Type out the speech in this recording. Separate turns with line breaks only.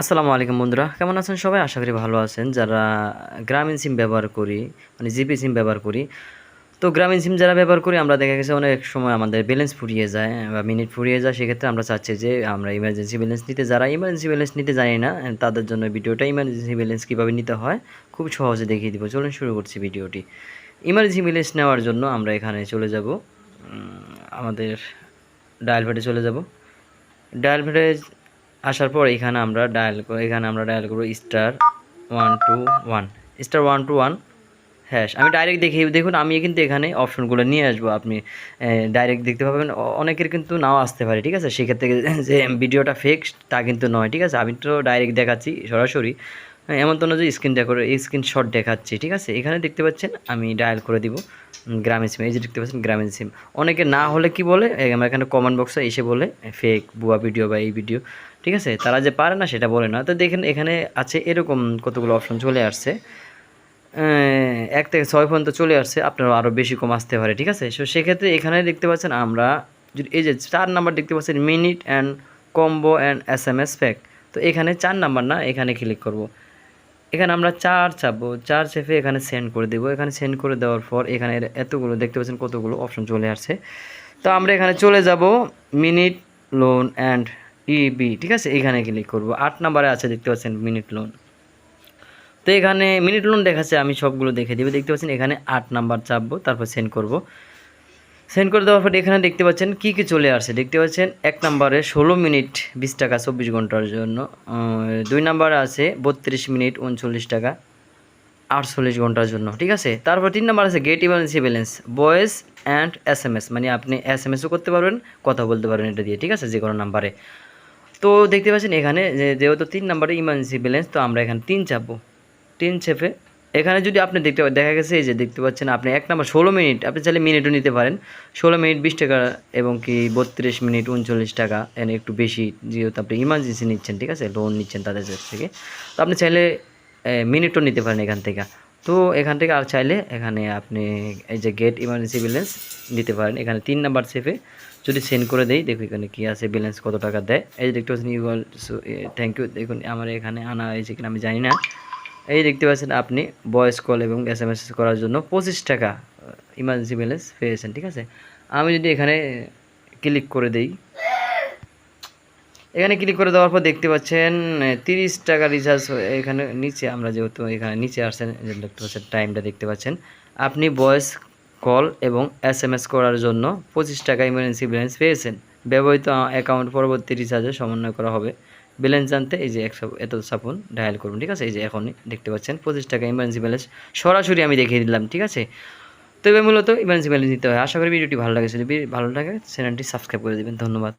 আসসালামু আলাইকুম বন্ধুরা, কেমন আছেন সবাই? আশা করি ভালো আছেন। যারা গ্রামীণ সিম ব্যবহার করি মানে জিপি সিম ব্যবহার করি, তো গ্রামীণ সিম যারা ব্যবহার করি, আমরা দেখা গেছে অনেক সময় আমাদের ব্যালেন্স ফুরিয়ে যায় বা মিনিট ফুরিয়ে যায়। সেক্ষেত্রে আমরা চাচ্ছি যে আমরা ইমার্জেন্সি ব্যালেন্স নিতে, যারা ইমার্জেন্সি ব্যালেন্স নিতে জানি না, তাদের জন্য ভিডিওটা ইমার্জেন্সি ব্যালেন্স কীভাবে নিতে হয়, খুব সহজে দেখিয়ে দিব। চলুন শুরু করছি ভিডিওটি। ইমার্জেন্সি ব্যালেন্স নেওয়ার জন্য আমরা এখানে চলে যাব। আমাদের ডায়াল প্যাডে চলে যাব। ডায়াল প্যাডে আসার পর এখানে আমরা ডায়াল এখানে আমরা ডায়াল করব star one two one star one two one hash আমি ডাইরেক্ট দেখি দেখুন, আমি কিন্তু এখানে অপশনগুলো নিয়ে আসব। আপনি ডাইরেক্ট দেখতে পাবেন। অনেকের কিন্তু নাও আসতে পারে, ঠিক আছে? সেক্ষেত্রে যে ভিডিওটা ফেক তা কিন্তু নয়, ঠিক আছে? আমি তো ডাইরেক্ট দেখাচ্ছি সরাসরি। এমন তো না যে স্ক্রিন করে স্ক্রিনশট দেখাচ্ছি, ঠিক আছে? এখানে দেখতে পাচ্ছেন, আমি ডায়াল করে দিব। গ্রামীণ সিম এই যে দেখতে পাচ্ছেন গ্রামীণ সিম অনেকে না হলে কি বলে? আমার এখানে কমেন্ট বক্সে এসে বলে ফেক বুয়া ভিডিও বা এই ভিডিও ঠিক আছে? তারা যে পারে না সেটা বলে না। তো দেখেন এখানে আছে এরকম কতগুলো অপশন চলে আসছে। এক থেকে ছয় পর্যন্ত চলে আসছে আপনার আরও বেশি কম আসতে পারে, ঠিক আছে? সো সেক্ষেত্রে এখানে দেখতে পাচ্ছেন আমরা যদি এই যে চার নাম্বার দেখতে পাচ্ছেন minute and combo and S M S pack তো এখানে চার নাম্বার না, এখানে ক্লিক করব। এখানে আমরা চার চাপবো। চার চেপে এখানে সেন্ড করে দেবো। এখানে সেন্ড করে দেওয়ার পর এখানে এতগুলো, দেখতে পাচ্ছেন কতগুলো অপশন চলে আসছে। তো আমরা এখানে চলে যাব মিনিট লোন অ্যান্ড ইবি ঠিক আছে? এখানে ক্লিক করব। আট নাম্বারে আছে, দেখতে পাচ্ছেন মিনিট লোন তো এখানে মিনিট লোন দেখাচ্ছে, আমি সবগুলো দেখে দিব। দেখতে পাচ্ছেন এখানে আট নাম্বার চাপবো, তারপর সেন্ড করব। সেন্ড করে দেওয়ার পর এখানে দেখতে পাচ্ছেন কি কি চলে আসছে। দেখতে পাচ্ছেন এক নম্বরে ষোলো মিনিট বিশ টাকা চব্বিশ ঘণ্টার জন্য দুই নম্বরে আছে বত্রিশ মিনিট উনচল্লিশ টাকা আটচল্লিশ ঘণ্টার জন্য, ঠিক আছে? তারপর তিন নম্বর আছে get emergency balance voice and S M S মানে আপনি এস এম এসও করতে পারবেন, কথা বলতে পারবেন এটা দিয়ে, ঠিক আছে? যে কোনো নাম্বারে। তো দেখতে পাচ্ছেন এখানে যেহেতু তিন নম্বরে ইমার্জেন্সি ব্যালেন্স তো আমরা এখানে তিন চাপবো। তিন চেপে এখানে যদি আপনি দেখতে দেখা গেছে এই যে দেখতে পাচ্ছেন আপনি এক নম্বর ষোলো মিনিট, আপনি চাইলে মিনিটও নিতে পারেন। ষোলো মিনিট, বিশ টাকা এবং কি বত্রিশ মিনিট, উনচল্লিশ টাকা, এনে একটু বেশি যেহেতু আপনি ইমার্জেন্সি নিচ্ছেন, ঠিক আছে? লোন নিচ্ছেন তাদের কাছ থেকে। তো আপনি চাইলে মিনিটও নিতে পারেন এখান থেকে। তো এখান থেকে আর চাইলে এখানে আপনি এই যে গেট ইমার্জেন্সি ব্যালেন্স নিতে পারেন। এখানে তিন নাম্বার সেফে যদি সেন্ড করে দেই দেখো এখানে কী আছে ব্যালেন্স কত টাকা দেয়। এই যে দেখতে পাচ্ছেন ইউ থ্যাংক ইউ দেখুন, আমার এখানে আনা হয়েছে কিনা আমি জানি না। এই দেখতে পাচ্ছেন আপনি ভয়েস কল এবং এস এম এস করার জন্য পঁচিশ টাকা ইমার্জেন্সি ব্যালেন্স পেয়েছেন, ঠিক আছে? আমি যদি এখানে ক্লিক করে দেই, এখানে ক্লিক করে দেওয়ার পর দেখতে পাচ্ছেন তিরিশ টাকা রিচার্জ এখানে নিচে, আমরা যেহেতু এখানে নিচে আসছেন দেখতে পাচ্ছেন টাইমটা দেখতে পাচ্ছেন, আপনি ভয়েস কল এবং এস এম এস করার জন্য পঁচিশ টাকা ইমার্জেন্সি ব্যালেন্স পেয়েছেন। ব্যবহৃত অ্যাকাউন্ট পরবর্তী রিচার্জে সমন্বয় করা হবে। ব্যালেন্স জানতে এই যে একশো এত সাপোন ডায়াল করুন, ঠিক আছে? এই যে এখনই দেখতে পাচ্ছেন, পঁচিশ টাকা ইমার্জেন্সি ব্যালেন্স সরাসরি আমি দেখিয়ে দিলাম, ঠিক আছে? তবে মূলত ইমার্জেন্সি ব্যালেন্স নিতে হয়। আশা করি ভিডিওটি ভালো লাগে যদি ভালো লাগে চ্যানেলটি সাবস্ক্রাইব করে দেবেন। ধন্যবাদ।